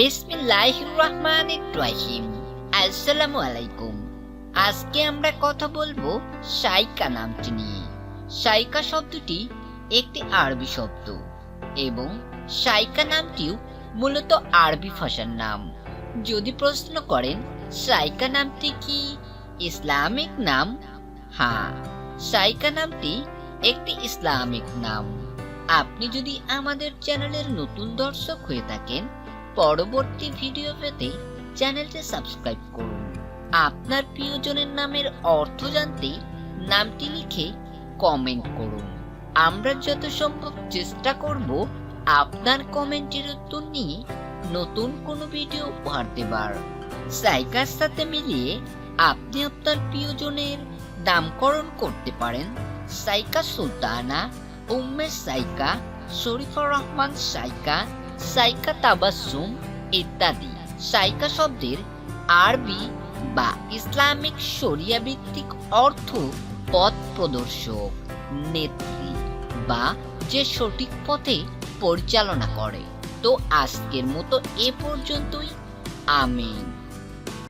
বিসমিল্লাহ রহমান রাহিম। আসসালামু আলাইকুম আজকে আমরা কথা বলব সাইকা নামটি নিয়ে। সাইকা শব্দটি একটি আরবি শব্দ এবং সাইকা নামটিও মূলত আরবি ভাষার নাম। যদি প্রশ্ন করেন, সাইকা নামটি কি? ইসলামিক নাম? হ্যাঁ সাইকা নামটি একটি ইসলামিক নাম। আপনি যদি আমাদের চ্যানেলের নতুন দর্শক হয়ে থাকেন পরবর্তী ভিডিও পেতে চ্যানেলটি সাবস্ক্রাইব করুন। আপনার প্রিয়জনের নামের অর্থ জানতে নামটি লিখে কমেন্ট করুন। আমরা যত সম্ভব চেষ্টা করব আপনার কমেন্টের উত্তর নিয়ে নতুন কোনো ভিডিও উপহার দেবার। সাইকার সাথে মিলিয়ে আপনি আপনার প্রিয়জনের নামকরণ করতে পারেন। সাইকা সুলতানা, উম্মে সাইকা শরীফুর রহমান সাইকা সাইকা তাবাসুম ইত্যাদি। সাইকা শব্দের আরবি বা ইসলামিক শরিয়া ভিত্তিক অর্থ পথ প্রদর্শক, নেত্রী বা যে সঠিক পথে পরিচালনা করে। তো আজকের মতো এ পর্যন্তই। আমিন।